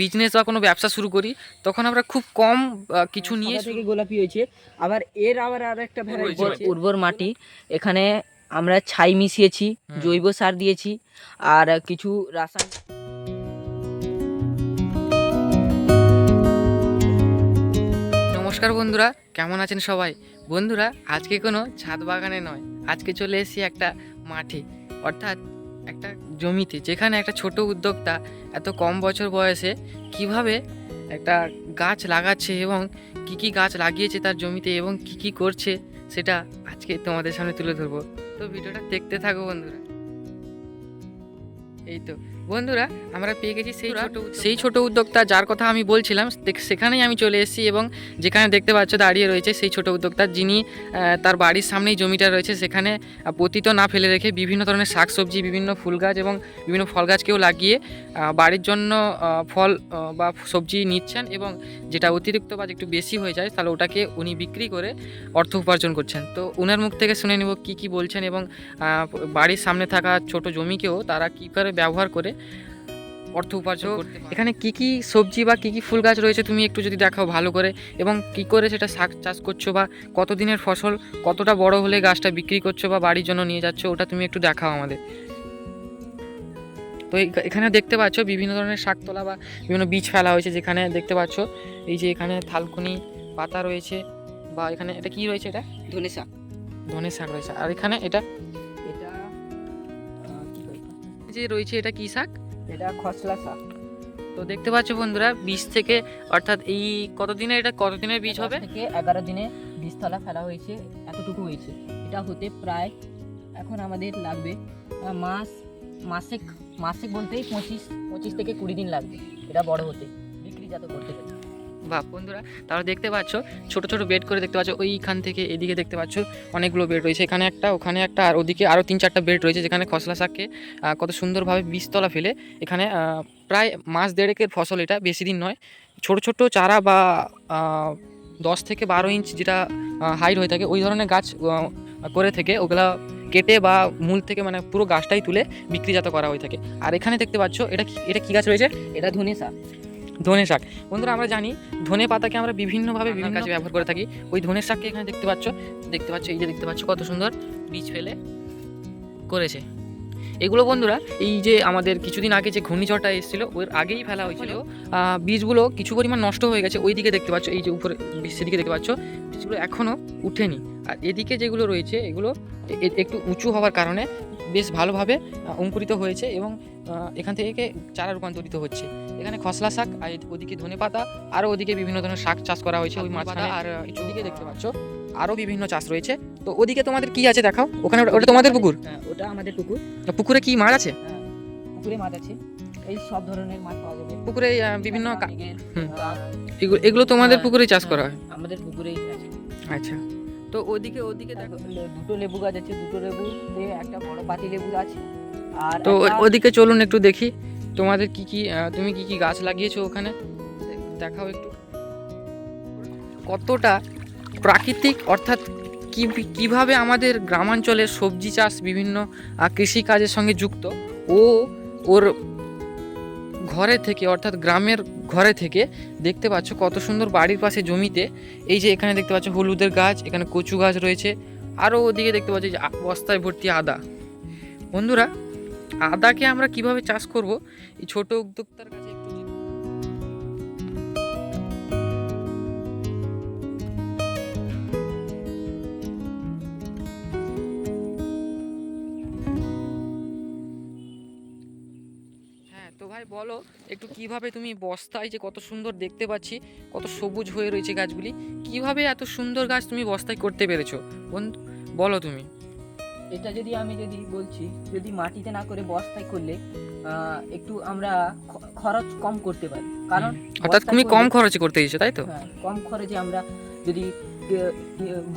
Business বা কোনো ব্যবসা শুরু করি তখন আমরা খুব কম কিছু নিয়ে থেকে গোলাপি হয়েছে। আবার এর আবার আর একটা উর্বর মাটি। এখানে আমরা ছাই মিশিয়েছি জৈব সার দিয়েছি আর কিছু রাসায়নিক নমস্কার বন্ধুরা কেমন আছেন সবাই? বন্ধুরা আজকে কোনো ছাদ বাগানে নয় আজকে চলে এসেছি একটা মাঠে। অর্থাৎ একটা জমিতে, যেখানে একটা ছোট উদ্যোক্তা এত কম বছর বয়সে কীভাবে একটা গাছ লাগাচ্ছে এবং কি কি গাছ লাগিয়েছে তার জমিতে এবং কি কি করছে, সেটা আজকে তোমাদের সামনে তুলে ধরবো। তো ভিডিওটা দেখতে থাকো বন্ধুরা। এই তো। বন্ধুরা আমরা পেয়ে গেছি সেই ছোট সেই ছোট উদ্যোক্তা যার কথা আমি বলছিলাম সেখানেই আমি চলে এসেছি এবং যেখানে দেখতে পাচ্ছ দাঁড়িয়ে রয়েছে সেই ছোট উদ্যোক্তা যিনি তার বাড়ির সামনেই জমিটা রয়েছে সেখানে পতিত না ফেলে রেখে বিভিন্ন ধরনের শাকসবজি বিভিন্ন ফুল গাছ এবং বিভিন্ন ফল গাছকেও লাগিয়ে বাড়ির জন্য ফল বা সবজি নিচ্ছেন এবং যেটা অতিরিক্ত বা একটু বেশি হয়ে যায় তাহলে ওটাকে উনি বিক্রি করে অর্থ উপার্জন করছেন। তো ওনার মুখ থেকে শুনে নেব কি কি বলছেন এবং বাড়ির সামনে থাকা ছোট জমিকেও তারা কী করে ব্যবহার করে অর্থ উপার্জন এখানে কি কি সবজি বা কি কি ফুল গাছ রয়েছে তুমি একটু যদি দেখাও ভালো করে এবং কি করে সেটা শাক চাষ করছ বা কতদিনের ফসল কতটা বড় হলে গাছটা বিক্রি করছ বা বাড়ির জন্য নিয়ে যাচ্ছ ওটা তুমি একটু দেখাও আমাদের। তো এখানে দেখতে পাচ্ছ বিভিন্ন ধরনের শাকতলা বা বিভিন্ন বীজ ফেলা হয়েছে যেখানে দেখতে পাচ্ছ এই যে এখানে থালকুনি পাতা রয়েছে বা এখানে এটা কি রয়েছে এটা? ধনে শাক ধনে শাক রয়েছে। আর এখানে এটা? যে রয়েছে এটা কি শাক? এটা খসলা শাক। তো দেখতে পাচ্ছ বন্ধুরা বীজ থেকে অর্থাৎ এই কতদিনের এটা কতদিনের বীজ হবে? থেকে এগারো দিনে বীজতলা ফেলা হয়েছে এতটুকু হয়েছে। এটা হতে প্রায় এখন আমাদের লাগবে মাস মাসিক মাসিক বলতেই পঁচিশ পঁচিশ থেকে কুড়ি দিন লাগবে এটা বড় হতে বিক্রিজাত করতে গেলে। বা বন্ধুরা তারা দেখতে পাচ্ছ, ছোট ছোট বেড করে দেখতে পাচ্ছ, ওইখান থেকে এদিকে দেখতে পাচ্ছ অনেকগুলো বেড রয়েছে, এখানে একটা, ওখানে একটা, আর ওদিকে আরও তিন চারটা বেড রয়েছে, যেখানে খসলা শাককে কত সুন্দরভাবে বীজতলা ফেলে, এখানে প্রায় মাস দেড়েকের ফসল এটা, বেশি দিন নয়, ছোট ছোট চারা বা দশ থেকে বারো ইঞ্চ যেটা হাইট হয়ে থাকে, ওই ধরনের গাছ করে থেকে ওগুলা কেটে বা মূল থেকে মানে পুরো গাছটাই তুলে বিক্রিজাত করা হয়ে থাকে। আর এখানে দেখতে পাচ্ছ, এটা এটা কী গাছ রয়েছে? এটা ধনে শাক ধনে শাক। বন্ধুরা আমরা জানি ধনে পাতাকে আমরা বিভিন্নভাবে বিভিন্ন কাজে ব্যবহার করে থাকি। ওই ধনে শাককে এখানে দেখতে পাচ্ছ দেখতে পাচ্ছ এই যে দেখতে পাচ্ছ কত সুন্দর বীজ ফেলে করেছে। এগুলো বন্ধুরা এই যে আমাদের কিছুদিন আগে যে ঘূর্ণিঝড়টা এসেছিল ওর আগেই ফেলা হয়েছিল। বীজগুলো কিছু পরিমাণ নষ্ট হয়ে গেছে ওই দিকে দেখতে পাচ্ছ এই যে উপরে সেদিকে দেখতে পাচ্ছ বীজগুলো এখনও উঠেনি। আর এদিকে যেগুলো রয়েছে এগুলো একটু উঁচু হওয়ার কারণে বেশ ভালোভাবে অঙ্কুরিত হয়েছে এবং এখান থেকে চারা রূপান্তরিত হচ্ছে। এখানে খসলা শাক আর ওদিকে ধনে পাতা আরও ওদিকে বিভিন্ন ধরনের শাক চাষ করা হয়েছে ওই মাঝখানে। আর ওদিকে দেখতে পাচ্ছ আরও বিভিন্ন চাষ রয়েছে। তো ওদিকে তোমাদের কি আছে দেখাও? ওখানে ওটা- তোমাদের পুকুর? হ্যাঁ, ওটা আমাদের পুকুর। পুকুরে কি মাছ আছে? হ্যাঁ, পুকুরে মাছ আছে। এই সব ধরনের মাছ পাওয়া যাবে। পুকুরে বিভিন্ন এগুলো এগুলো তোমাদের হ্যাঁ, পুকুরেই চাষ করা হয়? হ্যাঁ, আমাদের পুকুরেই আছে আচ্ছা। তো ওদিকে ওদিকে দেখো। দুটো লেবু গাছ আছে। দুটো লেবুতে একটা বড় পাতি লেবু আছে আর তো ওদিকে চলুন একটু দেখি। তোমাদের কি কি তুমি কি কি গাছ লাগিয়েছো ওখানে? দেখাও একটু। কতটা প্রাকৃতিক, অর্থাৎ কি, কীভাবে আমাদের গ্রামাঞ্চলের সবজি চাষ বিভিন্ন কৃষিকাজের সঙ্গে যুক্ত, ও ওর ঘরে থেকে, অর্থাৎ গ্রামের ঘরে থেকে দেখতে পাচ্ছ কত সুন্দর বাড়ির পাশে জমিতে, এই যে এখানে দেখতে পাচ্ছ হলুদের গাছ, এখানে কচু গাছ রয়েছে আরও ওদিকে দেখতে পাচ্ছ যে বস্তায় ভর্তি আদা। বন্ধুরা আদাকে আমরা কীভাবে চাষ করব, এই ছোট উদ্যোক্তার কাছে হ্যাঁ তো ভাই বলো, একটু কীভাবে তুমি বস্তায় যে কত সুন্দর দেখতে পাচ্ছি, কত সবুজ হয়ে রয়েছে গাছগুলি, কীভাবে এত সুন্দর গাছ তুমি বস্তায় করতে পেরেছ? বন্ধু, বলো তুমি। এটা যদি আমি যদি বলছি যদি মাটিতে না করে বস্তায় করলে একটু আমরা খরচ কম করতে পারি। কারণ অর্থাৎ তুমি কম খরচে করতে দিয়েছ তাই তো? হ্যাঁ, কম খরচে আমরা যদি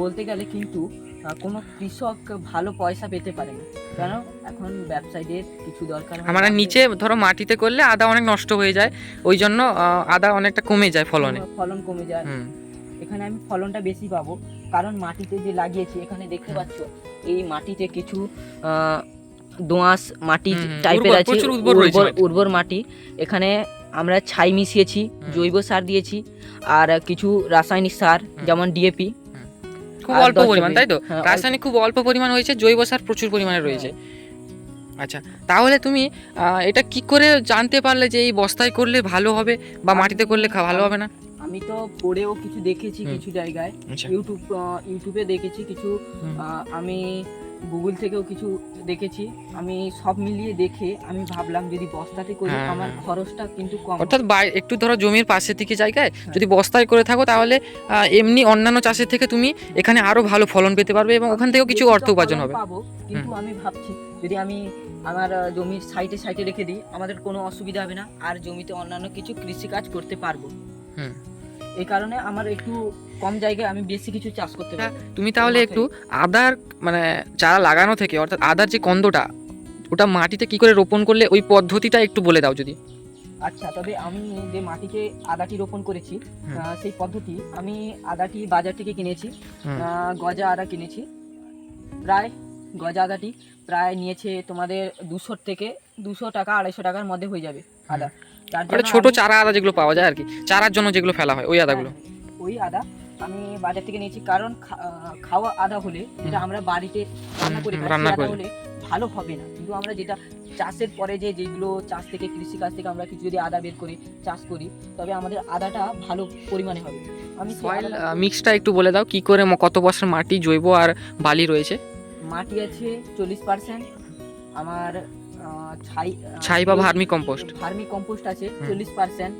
বলতে গেলে কিন্তু কোনো কৃষক ভালো পয়সা পেতে পারে না। কেন? এখন ব্যবসায়ীদের কিছু দরকার মানে নিচে ধরো মাটিতে করলে আদা অনেক নষ্ট হয়ে যায়। ওই জন্য আদা অনেকটা কমে যায় ফলনে। ফলন কমে যায়। এখানে আমি ফলনটা বেশি পাবো। কারণ মাটিতে যে লাগিয়েছি এখানে দেখতে পাচ্ছ এই মাটিতে কিছু দোঁয়াশ দোআঁশ মাটি টাইপের উর্বর, আছে উর্বর উর্বর মাটি। এখানে আমরা ছাই মিশিয়েছি জৈব সার দিয়েছি আর কিছু রাসায়নিক সার যেমন ডিএপি খুব অল্প পরিমাণ তাই তো? হ্যাঁ, রাসায়নিক খুব অল্প পরিমাণ হয়েছে জৈব সার প্রচুর পরিমাণে রয়েছে। আচ্ছা তাহলে তুমি এটা কি করে জানতে পারলে যে এই বস্তায় করলে ভালো হবে বা মাটিতে করলে ভালো হবে না? আমি তো পড়েও কিছু দেখেছি কিছু জায়গায়। আচ্ছা। ইউটিউব ইউটিউবে দেখেছি কিছু আমি গুগল থেকেও কিছু দেখেছি। আমি সব মিলিয়ে দেখে আমি ভাবলাম যদি বস্তাতে করি হ্যাঁ, আমার হ্যাঁ। খরচটা কিন্তু কম অর্থাৎ একটু ধরো জমির পাশে থেকে জায়গায় হ্যাঁ। যদি বস্তায় করে থাকো তাহলে এমনি অন্যান্য চাষের থেকে তুমি এখানে আরও ভালো ফলন পেতে পারবে এবং ওখান থেকেও কিছু অর্থ উপার্জন হবে। পাবো কিন্তু আমি ভাবছি যদি আমি আমার জমির সাইডে সাইডে রেখে দিই আমাদের কোনো অসুবিধা হবে না। আর জমিতে অন্যান্য কিছু কৃষি কাজ করতে পারব। হুম। এই কারণে আমার একটু কম জায়গায় আমি বেশি কিছু চাষ করতে হ্যাঁ, পারব। তুমি তাহলে একটু আদার মানে চারা লাগানো থেকে অর্থাৎ আদার যে কন্দটা ওটা মাটিতে কি করে রোপণ করলে ওই পদ্ধতিটা একটু বলে দাও যদি। আচ্ছা তবে আমি যে মাটিতে আদাটি রোপণ করেছি সেই পদ্ধতি আমি আদাটি বাজার থেকে কিনেছি গজা আদা কিনেছি। প্রায় গজা আদাটি প্রায় নিয়েছে তোমাদের দুশো থেকে দুশো টাকা আড়াইশো টাকার মধ্যে হয়ে যাবে আদা। তার ছোট চারা আদা যেগুলো পাওয়া যায় আর কি। চারার জন্য যেগুলো ফেলা হয় ওই আদাগুলো। হ্যাঁ, ওই আদা আমি বাজার থেকে নিয়েছি। কারণ খাওয়া আদা হলে যেটা আমরা বাড়িতে রান্না করি রান্না। হলে ভালো হবে না। কিন্তু আমরা যেটা চাষের পরে যে যেগুলো চাষ থেকে কৃষি কাজ থেকে আমরা কিছু যদি আদা বের করি চাষ করি তবে আমাদের আদাটা ভালো পরিমাণে হবে। আমি সয়েল মিক্সটা একটু বলে দাও কি করে কত বছর মাটি জৈব আর বালি রয়েছে? মাটি আছে চল্লিশ পার্সেন্ট আমার ছাই ছাই বা ভার্মি কম্পোস্ট? ভার্মি কম্পোস্ট আছে চল্লিশ পার্সেন্ট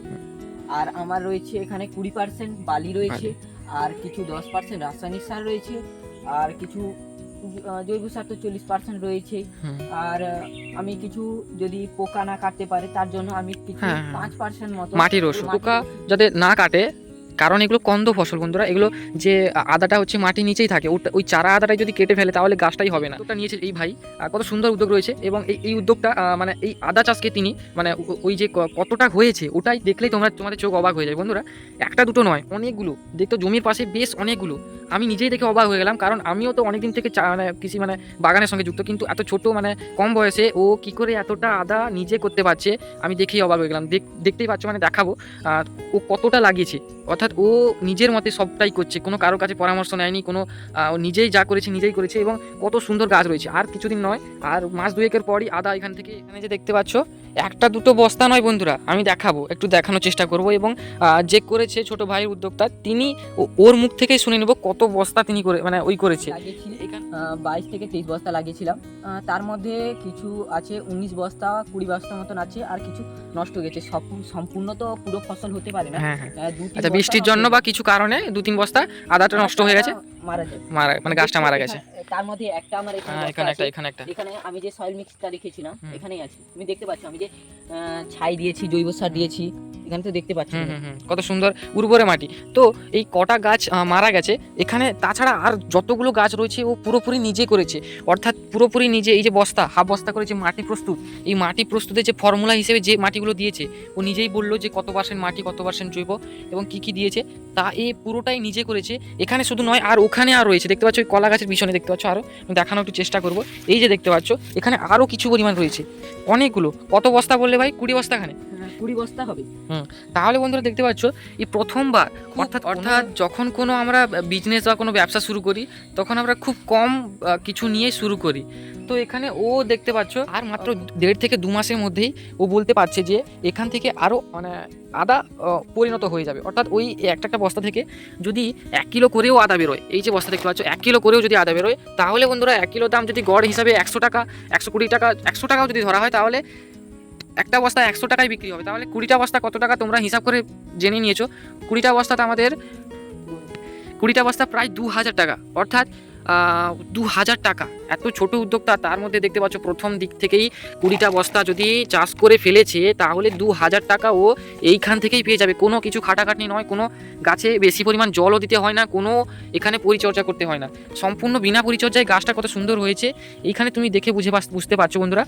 আর আমার রয়েছে এখানে কুড়ি পার্সেন্ট বালি রয়েছে আর কিছু দশ পার্সেন্ট রাসায়নিক সার রয়েছে আর কিছু জৈব সার তো চল্লিশ পার্সেন্ট রয়েছে আর আমি কিছু যদি পোকা না কাটতে পারে তার জন্য আমি কিছু হ্যাঁ, হ্যাঁ। পাঁচ পার্সেন্ট মতো মাটির ওষুধ। পোকা যাতে না কাটে কারণ এগুলো কন্দ ফসল বন্ধুরা, এগুলো যে আদাটা হচ্ছে মাটির নিচেই থাকে ওই চারা আদাটাই যদি কেটে ফেলে তাহলে গাছটাই হবে না। ওটা নিয়েছে এই ভাই কত সুন্দর উদ্যোগ রয়েছে এবং এই এই উদ্যোগটা মানে এই আদা চাষকে তিনি মানে ওই যে কতটা হয়েছে ওটাই দেখলেই তোমরা তোমাদের চোখ অবাক হয়ে যায় বন্ধুরা, একটা দুটো নয়, অনেকগুলো। দেখতো জমির পাশে বেশ অনেকগুলো। আমি নিজেই দেখে অবাক হয়ে গেলাম, কারণ আমিও তো অনেকদিন থেকে মানে কৃষি মানে বাগানের সঙ্গে যুক্ত, কিন্তু এত ছোট মানে কম বয়সে ও কি করে এতটা আদা নিজে করতে পারছে, আমি দেখেই অবাক হয়ে গেলাম। দেখ- দেখতেই পাচ্ছ মানে দেখাবো ও কতটা লাগিয়েছে। অর্থাৎ ও নিজের মতে সবটাই করছে, কোনো কারোর কাছে পরামর্শ নেয়নি, কোনো নিজেই যা করেছে নিজেই করেছে এবং কত সুন্দর গাছ রয়েছে। আর কিছুদিন নয়, আর মাস দুয়েকের পরই আদা এখান থেকে এখানে যে দেখতে পাচ্ছ, একটা দুটো বস্তা নয় বন্ধুরা, আমি দেখাবো, একটু দেখানোর চেষ্টা করব এবং যে করেছে ছোট ভাইয়ের উদ্যোক্তা, তিনি ওর মুখ থেকেই শুনে নেব কত বস্তা তিনি করে মানে ওই করেছে। বাইশ থেকে তেইশ বস্তা লাগিয়েছিলাম। আহ, তার মধ্যে কিছু আছে উনিশ বস্তা কুড়ি বস্তা মতন আছে আর কিছু নষ্ট হয়ে গেছে। সব সম্পূর্ণ তো পুরো ফসল হতে পারে না। হ্যাঁ হ্যাঁ। আচ্ছা বৃষ্টির জন্য বা কিছু কারণে দু তিন বস্তা আদাটা নষ্ট হয়ে গেছে? মারা যায়। মারা মানে গাছটা মারা গেছে। এখানে- তার মধ্যে একটা আমার এখানে হ্যাঁ একটা এখানে একটা। এখানে আমি যে সয়েল মিক্সটা রেখেছিলাম এখানেই আছে। তুমি দেখতে পাচ্ছ আমি যে ছাই দিয়েছি জৈব সার দিয়েছি এখানে তো দেখতে পাচ্ছ। কত সুন্দর উর্বরে মাটি। তো এই কটা গাছ মারা গেছে। এখানে তাছাড়া আর যতগুলো গাছ রয়েছে ও পুরোপুরি নিজে করেছে। অর্থাৎ পুরোপুরি নিজে এই যে বস্তা হাফ বস্তা করে যে মাটি প্রস্তুত। এই মাটি প্রস্তুতের যে ফর্মুলা হিসেবে যে মাটিগুলো দিয়েছে ও নিজেই বলল যে কত পার্সেন্ট মাটি কত পার্সেন্ট জৈব এবং কি কি দিয়েছে। তা এ পুরোটাই নিজে করেছে। এখানে শুধু নয়, আর ওখানে আর রয়েছে। দেখতে পাচ্ছ ওই কলা গাছের পিছনে দেখতে পাচ্ছ আরও দেখানোর একটু চেষ্টা করব। এই যে দেখতে পাচ্ছ, এখানে আরও কিছু পরিমাণ রয়েছে। অনেকগুলো। কত বস্তা বললে ভাই? কুড়ি বস্তা এখানে হ্যাঁ, কুড়ি বস্তা হবে। হুম তাহলে বন্ধুরা দেখতে পাচ্ছ এই প্রথমবার অর্থাৎ অর্থাৎ যখন কোনো আমরা বিজনেস বা কোনো ব্যবসা শুরু করি তখন আমরা খুব কম কিছু নিয়ে শুরু করি। তো এখানে ও দেখতে পাচ্ছ আর মাত্র দেড় থেকে দু মাসের মধ্যেই ও বলতে পারছে যে এখান থেকে আরও মানে আদা পরিণত হয়ে যাবে। অর্থাৎ ওই একটা একটা বস্তা থেকে যদি এক কিলো করেও আদা বেরোয় এই যে বস্তা দেখতে পাচ্ছ এক কিলো করেও যদি আদা বেরোয় তাহলে বন্ধুরা এক কিলো দাম যদি গড় হিসাবে একশো টাকা একশো কুড়ি টাকা একশো টাকাও যদি ধরা হয় তাহলে একটা বস্তা একশো টাকায় বিক্রি হবে। তাহলে কুড়িটা বস্তা কত টাকা তোমরা হিসাব করে জেনে নিয়েছো? কুড়িটা বস্তাতে আমাদের, কুড়িটা বস্তা প্রায় দু হাজার টাকা। অর্থাৎ দু হাজার টাকা। এত ছোট উদ্যোক্তা তার মধ্যে দেখতে পাচ্ছ প্রথম দিক থেকেই কুড়িটা বস্তা যদি চাষ করে ফেলেছে, তাহলে দু হাজার টাকা ও এইখান থেকেই পেয়ে যাবে। কোনো কিছু খাটাখাটনি নয়, কোনো গাছে বেশি পরিমাণ জলও দিতে হয় না, কোনো এখানে পরিচর্যা করতে হয় না। সম্পূর্ণ বিনা পরিচর্যায় গাছটা কত সুন্দর হয়েছে। এইখানে তুমি দেখে বুঝে বুঝতে পারছ বন্ধুরা।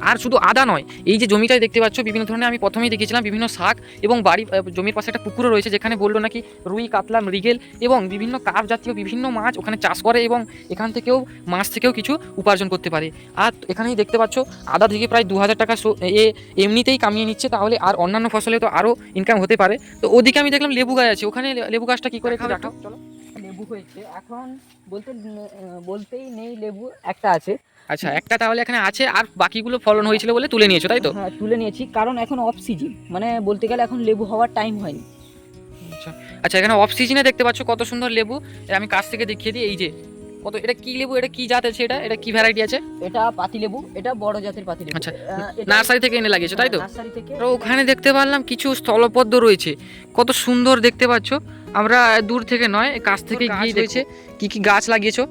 আর শুধু আদা নয় এই যে জমিটায় দেখতে পাচ্ছ বিভিন্ন ধরনের আমি প্রথমেই দেখেছিলাম বিভিন্ন শাক এবং বাড়ি জমির পাশে একটা পুকুরও রয়েছে যেখানে বলল নাকি রুই কাতলা মৃগেল এবং বিভিন্ন কার্প জাতীয় বিভিন্ন মাছ ওখানে চাষ করে এবং এখান থেকেও মাছ থেকেও কিছু উপার্জন করতে পারে। আর এখানেই দেখতে পাচ্ছ আদা থেকে প্রায় দু হাজার টাকা সো- এ এমনিতেই কামিয়ে নিচ্ছে তাহলে আর অন্যান্য ফসলে তো আরও ইনকাম হতে পারে। তো ওদিকে আমি দেখলাম লেবু গাছ আছে ওখানে লেবু গাছটা কী করে দেখাও চলো। লেবু হয়েছে। এখন বলতে বলতেই নেই লেবু একটা আছে। আচ্ছা একটা তাহলে এখানে আছে আর বাকিগুলো ফলন হয়েছিল বলে তুলে নিয়েছো তাই তো? হ্যাঁ তুলে নিয়েছি কারণ এখন অফ সিজন মানে বলতে গেলে এখন লেবু হওয়ার টাইম হয়নি। আচ্ছা আচ্ছা এখানে অফ সিজনে দেখতে পাচ্ছ কত সুন্দর লেবু। আমি কাছ থেকে দেখিয়ে দিই এই যে কত এটা কি লেবু এটা কি জাত আছে এটা? এটা কি ভ্যারাইটি আছে? এটা পাতি লেবু এটা বড় জাতের পাতি লেবু। আচ্ছা, নার্সারি থেকে এনে লাগিয়েছো তাই তো? হ্যাঁ, নার্সারি থেকে। ওখানে দেখতে পারলাম কিছু স্থলপদ্ম রয়েছে। কত সুন্দর দেখতে পাচ্ছ। আমরা দূর থেকে নয় কাছ থেকে গিয়ে রয়েছে কি কি গাছ লাগিয়েছো?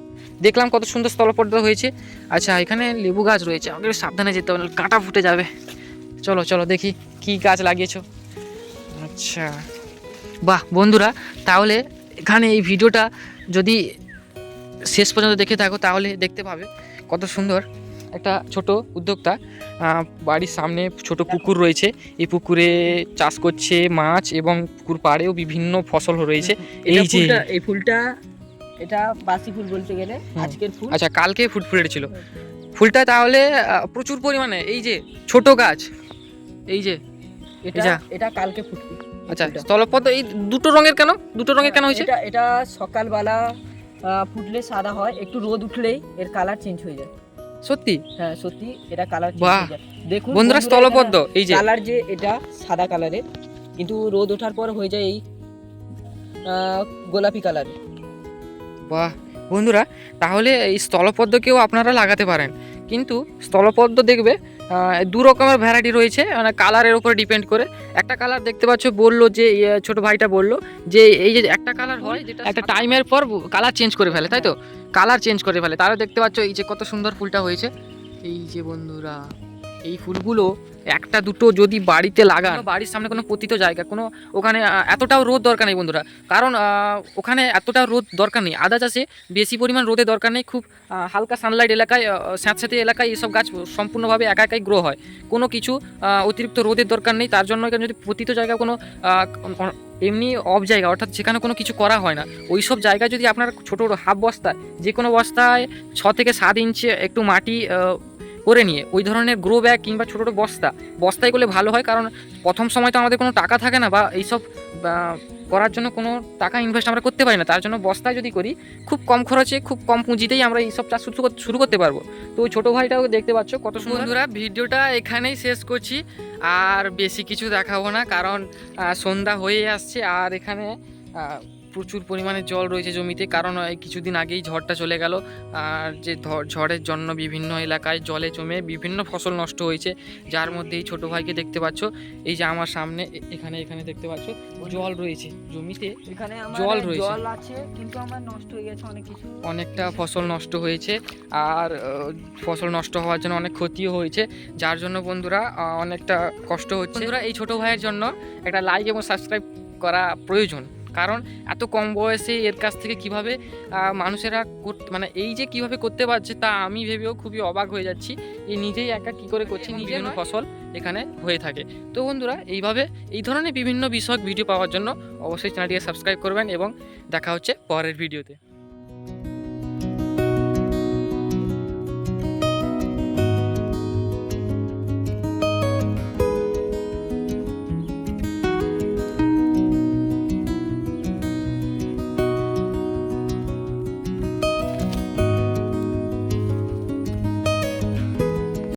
দেখলাম কত সুন্দর স্থলপদ্ম হয়েছে। আচ্ছা এখানে লেবু গাছ রয়েছে আমাকে সাবধানে যেতে হবে কাঁটা ফুটে যাবে। চলো চলো দেখি কি গাছ লাগিয়েছো। আচ্ছা। বাহ বন্ধুরা তাহলে এখানে এই ভিডিওটা যদি শেষ পর্যন্ত দেখে থাকো তাহলে দেখতে পাবে কত সুন্দর। একটা ছোট উদ্যোক্তা বাড়ির সামনে ছোট পুকুর রয়েছে। এই পুকুরে চাষ করছে মাছ এবং পুকুর পাড়েও বিভিন্ন ফসল রয়েছে। এই যে এই ফুলটা এটা বাসি ফুল বলতে গেলে আজকের ফুল। আচ্ছা কালকে ফুট ফুটেছিল ফুলটা তাহলে প্রচুর পরিমাণে এই যে ছোট গাছ এই যে এটা। এটা কালকে ফুটবে আচ্ছা। স্থলপদ্ম এই দুটো রঙের কেন? দুটো রঙের কেন হয়েছে? এটা এটা সকালবেলা ফুটলে সাদা হয় একটু রোদ উঠলেই এর কালার চেঞ্জ হয়ে যায়। সত্যি? হ্যাঁ সত্যি এটা কালার বাহ। দেখুন বন্ধুরা স্থলপদ্ম এই যে। কালার যে এটা সাদা কালারের কিন্তু রোদ ওঠার পর হয়ে যায় এই গোলাপি কালার বাহ। বন্ধুরা তাহলে এই স্থলপদ্মকেও আপনারা লাগাতে পারেন। কিন্তু স্থলপদ্ম দেখবে দু রকমের ভ্যারাইটি রয়েছে মানে কালারের উপরে ডিপেন্ড করে। একটা কালার দেখতে পাচ্ছ বলল যে ইয়ে, ছোট ভাইটা বলল যে এই যে একটা কালার হয় যেটা একটা টাইমের পর কালার চেঞ্জ করে ফেলে তাই তো? কালার চেঞ্জ করে ফেলে। তারা দেখতে পাচ্ছ এই যে কত সুন্দর ফুলটা হয়েছে। এই যে বন্ধুরা এই ফুলগুলো একটা দুটো যদি বাড়িতে লাগান। বাড়ির সামনে কোনো পতিত জায়গা, কোনো ওখানে এতটাও রোদ দরকার নেই বন্ধুরা। কারণ ওখানে এতটা রোদ দরকার নেই। আদা চাষে বেশি পরিমাণ রোদের দরকার নেই। খুব হালকা সানলাইট এলাকায় স্যাঁতস্যাঁতে এলাকায় এসব গাছ সম্পূর্ণভাবে একা একাই গ্রো হয়। কোনো কিছু অতিরিক্ত রোদের দরকার নেই। তার জন্য এখানে যদি পতিত জায়গা কোনো এমনি অফ জায়গা, অর্থাৎ যেখানে কোনো কিছু করা হয় না। ওই সব জায়গায় যদি আপনার ছোটো হাফ বস্তায়, যে কোনো বস্তায় ছ থেকে সাত ইঞ্চি একটু মাটি করে নিয়ে, ওই ধরনের গ্রো ব্যাগ কিংবা ছোটো ছোটো বস্তা। বস্তায় করলে ভালো হয় কারণ প্রথম সময় তো আমাদের কোনো টাকা থাকে না বা এইসব করার জন্য কোনো টাকা ইনভেস্ট আমরা করতে পারি না। তার জন্য বস্তায় যদি করি, খুব কম খরচে, খুব কম পুঁজিতেই আমরা এইসব চাষ শুরু শুরু করতে পারব। তো ওই ছোটো ভাইটাও দেখতে পাচ্ছ কত বন্ধুরা, ভিডিওটা এখানেই শেষ করছি। আর বেশি কিছু দেখাবো না কারণ সন্ধ্যা হয়ে আসছে। আর এখানে প্রচুর পরিমাণে জল রয়েছে জমিতে কারণ এই কিছুদিন আগেই ঝড়টা চলে গেল। আর যে ঝড়ের জন্য বিভিন্ন এলাকায় জলে জমে বিভিন্ন ফসল নষ্ট হয়েছে যার মধ্যে এই ছোটো ভাইকে দেখতে পাচ্ছ। এই যে আমার সামনে এখানে এখানে দেখতে পাচ্ছ জল রয়েছে জমিতে এখানে জল রয়েছে। জল আছে কিন্তু আমার নষ্ট হয়ে গেছে অনেক কিছু। অনেকটা ফসল নষ্ট হয়েছে আর ফসল নষ্ট হওয়ার জন্য অনেক ক্ষতিও হয়েছে যার জন্য বন্ধুরা অনেকটা কষ্ট হচ্ছে। বন্ধুরা এই ছোট ভাইয়ের জন্য একটা লাইক এবং সাবস্ক্রাইব করা প্রয়োজন। কারণ এত কম বয়সে এর কাছ থেকে কীভাবে মানুষেরা মানে এই যে কীভাবে করতে পারছে তা আমি ভেবেও খুবই অবাক হয়ে যাচ্ছি। এই নিজেই একা কি করে করছি এবং নিজের ফসল এখানে হয়ে থাকে। তো বন্ধুরা এইভাবে এই ধরনের বিভিন্ন বিষয়ক ভিডিও পাওয়ার জন্য অবশ্যই চ্যানেলটিকে সাবস্ক্রাইব করবেন এবং দেখা হচ্ছে পরের ভিডিওতে।